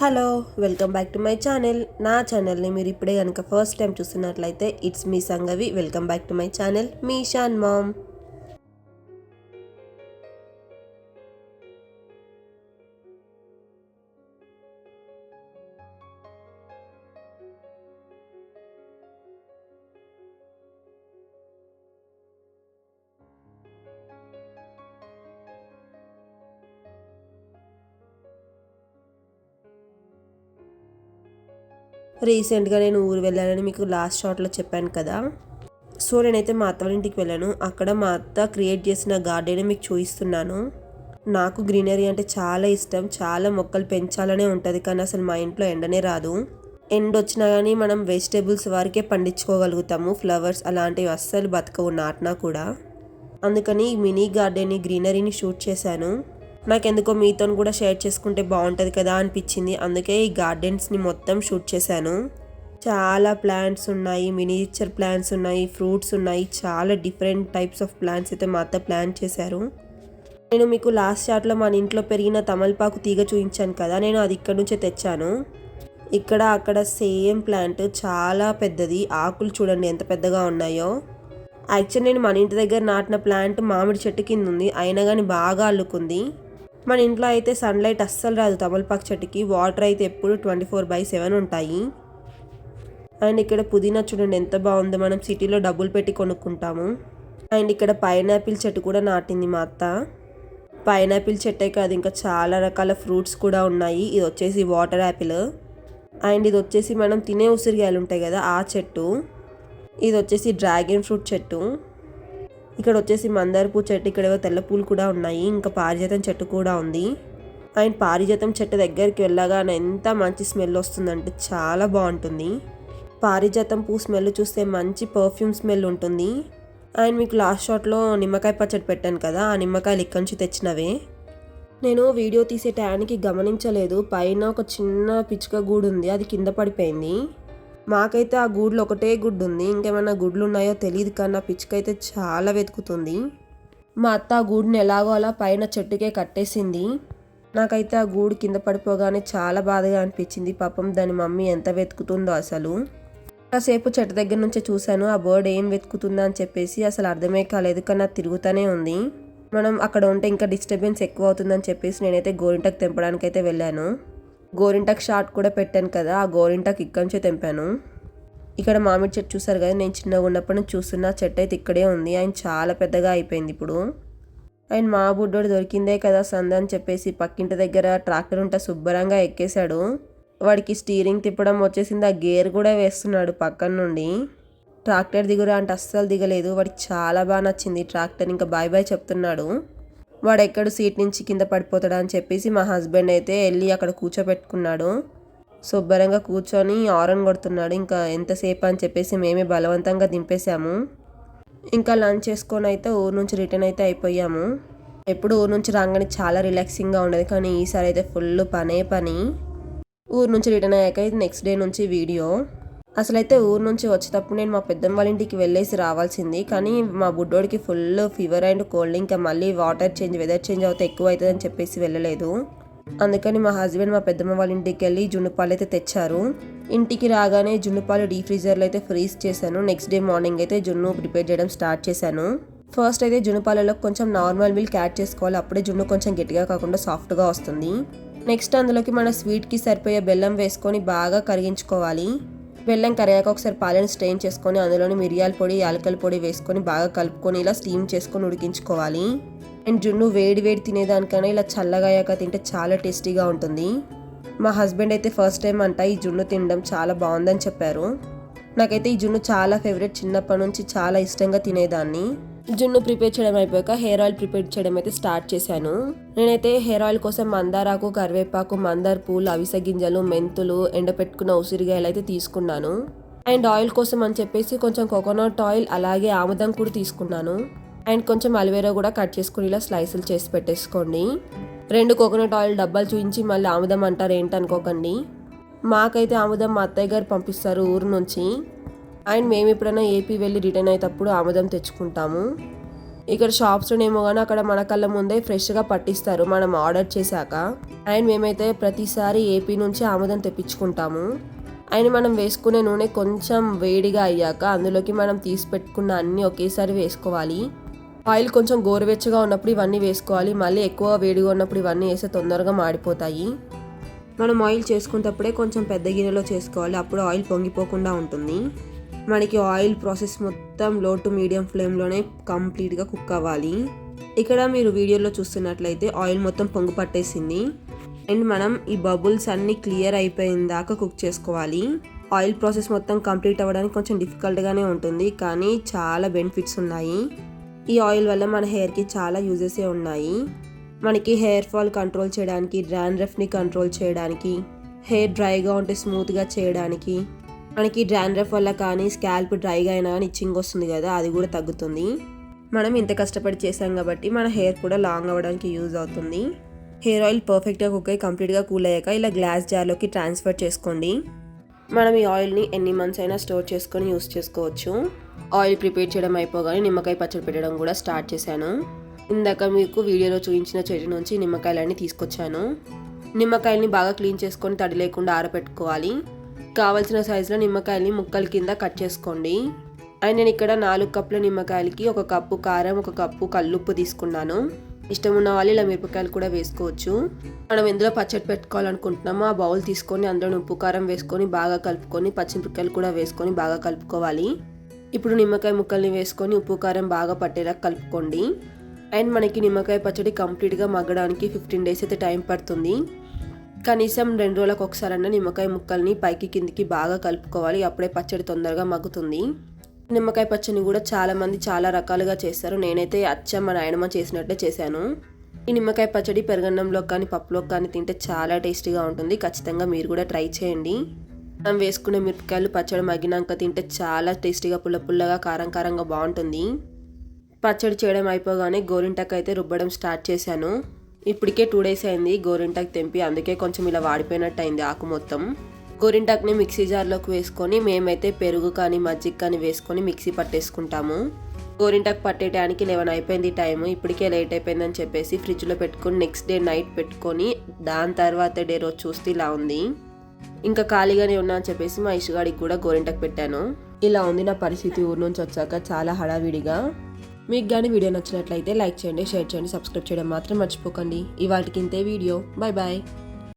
Hello welcome back to my channel. నా ఛానల్ని మీరు ఇప్పుడే కనుక ఫస్ట్ టైం చూస్తున్నట్లయితే it's me Sangavi. Welcome back to my channel me Shan mom. రీసెంట్గా నేను ఊరు వెళ్ళానని మీకు లాస్ట్ షాట్లో చెప్పాను కదా. సో నేనైతే మా అత్త వాళ్ళ ఇంటికి వెళ్ళాను. అక్కడ మా అత్త క్రియేట్ చేసిన గార్డెన్ మీకు చూపిస్తున్నాను. నాకు గ్రీనరీ అంటే చాలా ఇష్టం. చాలా మొక్కలు పెంచాలనే ఉంటుంది. కానీ అసలు మా ఇంట్లో ఎండనే రాదు. ఎండ్ వచ్చినా కానీ మనం వెజిటేబుల్స్ వరకే పండించుకోగలుగుతాము. ఫ్లవర్స్ అలాంటివి అస్సలు బతకవు నాటినా కూడా. అందుకని మినీ గార్డెన్ని గ్రీనరీని షూట్ చేశాను. నాకెందుకో మీతో కూడా షేర్ చేసుకుంటే బాగుంటుంది కదా అనిపించింది. అందుకే ఈ గార్డెన్స్ని మొత్తం షూట్ చేశాను. చాలా ప్లాంట్స్ ఉన్నాయి మినియేచర్ ప్లాంట్స్ ఉన్నాయి ఫ్రూట్స్ ఉన్నాయి. చాలా డిఫరెంట్ టైప్స్ ఆఫ్ ప్లాంట్స్ అయితే మా అత్త ప్లాన్ చేశారు. నేను మీకు లాస్ట్ షాట్లో మన ఇంట్లో పెరిగిన తమలపాకు తీగ చూపించాను కదా నేను అది ఇక్కడ నుంచే తెచ్చాను. ఇక్కడ అక్కడ సేమ్ ప్లాంట్ చాలా పెద్దది. ఆకులు చూడండి ఎంత పెద్దగా ఉన్నాయో. యాక్చువల్ నేను మన ఇంటి దగ్గర నాటిన ప్లాంట్ మామిడి చెట్టు కింద ఉంది. అయినా కానీ బాగా అల్లుకుంది. మన ఇంట్లో అయితే సన్లైట్ అస్సలు రాదు తమలపాకు చెట్టుకి. వాటర్ అయితే ఎప్పుడు ట్వంటీ ఫోర్ బై సెవెన్ ఉంటాయి. అండ్ ఇక్కడ పుదీనా చూడండి ఎంత బాగుందో. మనం సిటీలో డబ్బులు పెట్టి కొనుక్కుంటాము. అండ్ ఇక్కడ పైనాపిల్ చెట్టు కూడా నాటింది మా అత్త. పైనాపిల్ చెట్టే కాదు ఇంకా చాలా రకాల ఫ్రూట్స్ కూడా ఉన్నాయి. ఇది వచ్చేసి వాటర్ యాపిల్ అండ్ ఇది వచ్చేసి మనం తినే ఉసిరికాయలు ఉంటాయి కదా ఆ చెట్టు. ఇది వచ్చేసి డ్రాగన్ ఫ్రూట్ చెట్టు. ఇక్కడ వచ్చేసి మందార పూ చెట్టు ఇక్కడ తెల్ల పూలు కూడా ఉన్నాయి. ఇంకా పారిజాతం చెట్టు కూడా ఉంది. అండ్ పారిజాతం చెట్టు దగ్గరికి వెళ్ళగానే ఎంత మంచి స్మెల్ వస్తుందంటే చాలా బాగుంటుంది. పారిజాతం పూ స్మెల్ చూస్తే మంచి పర్ఫ్యూమ్ స్మెల్ ఉంటుంది. అండ్ మీకు లాస్ట్ షాట్లో నిమ్మకాయ పచ్చడి పెట్టాను కదా ఆ నిమ్మకాయలు ఇక్కడి నుంచి తెచ్చినవే. నేను వీడియో తీసే టయానికి గమనించలేదు. పైన ఒక చిన్న పిచ్చుక గూడు ఉంది అది కింద పడిపోయింది. మాకైతే ఆ గూడ్లో ఒకటే గుడ్డు ఉంది ఇంకేమైనా గుడ్లు ఉన్నాయో తెలియదు కానీ నా పిచ్చుక చాలా వెతుకుతుంది. మా అత్త ఆ గూడుని ఎలాగో అలా పైన చెట్టుకే కట్టేసింది. నాకైతే ఆ గూడు కింద పడిపోగానే చాలా బాధగా అనిపించింది. పాపం దాని మమ్మీ ఎంత వెతుకుతుందో అసలు. కాసేపు చెట్టు దగ్గర నుంచే చూశాను. ఆ బర్డ్ ఏం వెతుకుతుందా అని చెప్పేసి అసలు అర్థమే కాలేదు కానీ అది తిరుగుతూనే ఉంది. మనం అక్కడ ఉంటే ఇంకా డిస్టర్బెన్స్ ఎక్కువ అవుతుందని చెప్పేసి నేనైతే గోరింటకు తెంపడానికి అయితే వెళ్ళాను. గోరింటకు షార్ట్ కూడా పెట్టాను కదా ఆ గోరింటకు ఇక్కడి నుంచే తెంపాను. ఇక్కడ మామిడి చెట్టు చూసారు కదా నేను చిన్నగా ఉన్నప్పటి నుంచి చూస్తున్న చెట్టు అయితే ఇక్కడే ఉంది. ఆయన చాలా పెద్దగా అయిపోయింది ఇప్పుడు. ఆయన మా బుడ్డోడు దొరికిందే కదా సంద అని చెప్పేసి పక్కింటి దగ్గర ట్రాక్టర్ ఉంటే శుభ్రంగా ఎక్కేశాడు. వాడికి స్టీరింగ్ తిప్పడం వచ్చేసింది ఆ గేర్ కూడా వేస్తున్నాడు పక్కన నుండి. ట్రాక్టర్ దిగురా అంటే అస్సలు దిగలేదు వాడికి చాలా బాగా నచ్చింది ట్రాక్టర్. ఇంకా బాయ్ బాయ్ చెప్తున్నాడు. వాడు ఎక్కడ సీట్ నుంచి కింద పడిపోతాడా అని చెప్పేసి మా హస్బెండ్ అయితే వెళ్ళి అక్కడ కూర్చోబెట్టుకున్నాడు. శుభ్రంగా కూర్చొని ఆరన్ కొడుతున్నాడు. ఇంకా ఎంతసేపు అని చెప్పేసి మేమే బలవంతంగా దింపేశాము. ఇంకా లంచ్ చేసుకొని అయితే ఊరు నుంచి రిటర్న్ అయితే అయిపోయాము. ఎప్పుడు ఊరు నుంచి రాగానే చాలా రిలాక్సింగ్గా ఉండేది. కానీ ఈసారి అయితే ఫుల్ పనే పని. ఊరు నుంచి రిటర్న్ అయ్యాక నెక్స్ట్ డే నుంచి వీడియో. అసలైతే ఊరు నుంచి వచ్చేటప్పుడు నేను మా పెద్దమ్మ వాళ్ళ ఇంటికి వెళ్ళేసి రావాల్సింది. కానీ మా బుడ్డోడికి ఫుల్ ఫీవర్ అండ్ కోల్డ్. ఇంకా మళ్ళీ వాటర్ చేంజ్ వెదర్ చేంజ్ అవుతే ఎక్కువ అవుతుందని చెప్పేసి వెళ్ళలేదు. అందుకని మా హస్బెండ్ మా పెద్దమ్మ వాళ్ళ ఇంటికి వెళ్ళి జున్నుపాలు అయితే తెచ్చారు. ఇంటికి రాగానే జున్నుపాలు డీ ఫ్రీజర్లో అయితే ఫ్రీజ్ చేశాను. నెక్స్ట్ డే మార్నింగ్ అయితే జున్ను ప్రిపేర్ చేయడం స్టార్ట్ చేశాను. ఫస్ట్ అయితే జున్నుపాలలో కొంచెం నార్మల్ మిల్క్ యాడ్ చేసుకోవాలి. అప్పుడే జున్ను కొంచెం గట్టిగా కాకుండా సాఫ్ట్గా వస్తుంది. నెక్స్ట్ అందులోకి మన స్వీట్కి సరిపోయే బెల్లం వేసుకొని బాగా కరిగించుకోవాలి. బెల్లం కరిగాక ఒకసారి పాలను స్ట్రెయిన్ చేసుకొని అందులోని మిరియాల పొడి యాలకల పొడి వేసుకొని బాగా కలుపుకొని ఇలా స్టీమ్ చేసుకొని ఉడికించుకోవాలి. అండ్ జున్ను వేడి వేడి తినేదానికన్నా ఇలా చల్లగా అయ్యాక తింటే చాలా టేస్టీగా ఉంటుంది. మా హస్బెండ్ అయితే ఫస్ట్ టైం అంట ఈ జున్ను తినడం చాలా బాగుందని చెప్పారు. నాకైతే ఈ జున్ను చాలా ఫేవరెట్ చిన్నప్పటి నుంచి చాలా ఇష్టంగా తినేదాన్ని. జున్ను ప్రిపేర్ చేయడం అయిపోయాక హెయిర్ ఆయిల్ ప్రిపేర్ చేయడం అయితే స్టార్ట్ చేశాను. నేనైతే హెయిర్ ఆయిల్ కోసం మందారాకు కరివేపాకు మందార పూలు అవిసె గింజలు మెంతులు ఎండపెట్టుకున్న ఉసిరిగాయలు అయితే తీసుకున్నాను. అండ్ ఆయిల్ కోసం అని చెప్పేసి కొంచెం కోకోనట్ ఆయిల్ అలాగే ఆముదం కూడా తీసుకున్నాను. అండ్ కొంచెం అలివేరా కూడా కట్ చేసుకుని ఇలా స్లైసులు చేసి పెట్టేసుకోండి. రెండు కోకోనట్ ఆయిల్ డబ్బాలు చూపించి మళ్ళీ ఆముదం అంటారు ఏంటనుకోకండి. మాకైతే ఆముదం మా అత్తయ్య గారు పంపిస్తారు ఊరు నుంచి. అండ్ మేము ఎప్పుడైనా ఏపీ వెళ్ళి రిటర్న్ అయ్యేటప్పుడు ఆముదం తెచ్చుకుంటాము. ఇక్కడ షాప్స్లోనేమో కానీ అక్కడ మన కళ్ళ ముందే ఫ్రెష్గా పట్టిస్తారు మనం ఆర్డర్ చేశాక. అండ్ మేమైతే ప్రతిసారి ఏపీ నుంచి ఆముదం తెప్పించుకుంటాము. అండ్ మనం వేసుకునే నూనె కొంచెం వేడిగా అయ్యాక అందులోకి మనం తీసి పెట్టుకున్న అన్నీ ఒకేసారి వేసుకోవాలి. ఆయిల్ కొంచెం గోరువెచ్చగా ఉన్నప్పుడు ఇవన్నీ వేసుకోవాలి. మళ్ళీ ఎక్కువ వేడిగా ఉన్నప్పుడు ఇవన్నీ వేస్తే తొందరగా మాడిపోతాయి. మనం ఆయిల్ చేసుకునేటప్పుడే కొంచెం పెద్ద గిన్నెలో చేసుకోవాలి. అప్పుడు ఆయిల్ పొంగిపోకుండా ఉంటుంది. మనకి ఆయిల్ ప్రాసెస్ మొత్తం లో టు మీడియం ఫ్లేమ్లోనే కంప్లీట్గా కుక్ అవ్వాలి. ఇక్కడ మీరు వీడియోలో చూస్తున్నట్లయితే ఆయిల్ మొత్తం పొంగు పట్టేసింది. అండ్ మనం ఈ బబుల్స్ అన్ని క్లియర్ అయిపోయిన దాకా కుక్ చేసుకోవాలి. ఆయిల్ ప్రాసెస్ మొత్తం కంప్లీట్ అవ్వడానికి కొంచెం డిఫికల్ట్గానే ఉంటుంది కానీ చాలా బెనిఫిట్స్ ఉన్నాయి. ఈ ఆయిల్ వల్ల మన హెయిర్కి చాలా యూజెసే ఉన్నాయి. మనకి హెయిర్ ఫాల్ కంట్రోల్ చేయడానికి డ్రాండ్రఫ్ని కంట్రోల్ చేయడానికి హెయిర్ డ్రైగా ఉంటే స్మూత్గా చేయడానికి మనకి డ్రాండ్రఫ్ వల్ల కానీ స్కాల్ప్ డ్రైగా అయినా కానీ ఇచ్చింగ్ వస్తుంది కదా అది కూడా తగ్గుతుంది. మనం ఇంత కష్టపడి చేసాం కాబట్టి మన హెయిర్ కూడా లాంగ్ అవ్వడానికి యూజ్ అవుతుంది. హెయిర్ ఆయిల్ పర్ఫెక్ట్గా కుక్ అయ్యి కంప్లీట్గా కూల్ అయ్యాక ఇలా గ్లాస్ జార్లోకి ట్రాన్స్ఫర్ చేసుకోండి. మనం ఈ ఆయిల్ని ఎన్ని మంత్స్ అయినా స్టోర్ చేసుకొని యూస్ చేసుకోవచ్చు. ఆయిల్ ప్రిపేర్ చేయడం అయిపోగానే నిమ్మకాయ పచ్చడి పెట్టడం కూడా స్టార్ట్ చేశాను. ఇందాక మీకు వీడియోలో చూపించిన చెట్టు నుంచి నిమ్మకాయలన్నీ తీసుకొచ్చాను. నిమ్మకాయల్ని బాగా క్లీన్ చేసుకొని తడి లేకుండా ఆరబెట్టుకోవాలి కావలసిన సైజులో నిమ్మకాయల్ని ముక్కల కింద కట్ చేసుకోండి. అండ్ నేను ఇక్కడ నాలుగు కప్పుల నిమ్మకాయలకి ఒక కప్పు కారం ఒక కప్పు కల్లుప్పు తీసుకున్నాను. ఇష్టం ఉన్న వాళ్ళు ఇలా మిరపకాయలు కూడా వేసుకోవచ్చు. మనం ఎందులో పచ్చడి పెట్టుకోవాలనుకుంటున్నామో ఆ బౌల్ తీసుకొని అందులో ఉప్పు కారం వేసుకొని బాగా కలుపుకొని పచ్చిమిరపకాయలు కూడా వేసుకొని బాగా కలుపుకోవాలి. ఇప్పుడు నిమ్మకాయ ముక్కల్ని వేసుకొని ఉప్పు కారం బాగా పట్టేలా కలుపుకోండి. అండ్ మనకి నిమ్మకాయ పచ్చడి కంప్లీట్గా మగ్గడానికి ఫిఫ్టీన్ డేస్ అయితే టైం పడుతుంది. కనీసం రెండు రోజులకు ఒకసారన్నా నిమ్మకాయ ముక్కల్ని పైకి కిందికి బాగా కలుపుకోవాలి. అప్పుడే పచ్చడి తొందరగా మగ్గుతుంది. నిమ్మకాయ పచ్చడిని కూడా చాలామంది చాలా రకాలుగా చేస్తారు. నేనైతే అచ్చ మా నాయనమ్మ చేసినట్టే చేశాను. ఈ నిమ్మకాయ పచ్చడి పెరగన్నంలో కానీ పప్పులో కానీ తింటే చాలా టేస్టీగా ఉంటుంది. ఖచ్చితంగా మీరు కూడా ట్రై చేయండి. మనం వేసుకునే మిరపకాయలు పచ్చడి మగ్గినాక తింటే చాలా టేస్టీగా పుల్ల పుల్లగా కారం కారంగా బాగుంటుంది. పచ్చడి చేయడం అయిపోగానే గోరింటాకు అయితే రుబ్బడం స్టార్ట్ చేశాను. ఇప్పటికే టూ డేస్ అయింది గోరింటాకు తెంపి అందుకే కొంచెం ఇలా వాడిపోయినట్టు అయింది ఆకు మొత్తం. గోరింటాకుని మిక్సీ జార్లోకి వేసుకొని మేమైతే పెరుగు కానీ మజ్జిగ కానీ వేసుకొని మిక్సీ పట్టేసుకుంటాము. గోరింటాకు పట్టేయడానికి లెవెన్ అయిపోయింది టైం ఇప్పటికే లేట్ అయిపోయిందని చెప్పేసి ఫ్రిడ్జ్లో పెట్టుకొని నెక్స్ట్ డే నైట్ పెట్టుకొని దాని తర్వాత డే రోజు చూస్తే ఇలా ఉంది. ఇంకా ఖాళీగానే ఉన్నా అని చెప్పేసి మా ఇషుగాడికి కూడా గోరింటాకు పెట్టాను. ఇలా ఉంది నా పరిస్థితి ఊరు నుంచి వచ్చాక చాలా హడావిడిగా. మీకు కానీ వీడియో నచ్చినట్లయితే లైక్ చేయండి షేర్ చేయండి సబ్స్క్రైబ్ చేయడం మాత్రం మర్చిపోకండి. ఇవాటికి ఇంతే వీడియో. Bye bye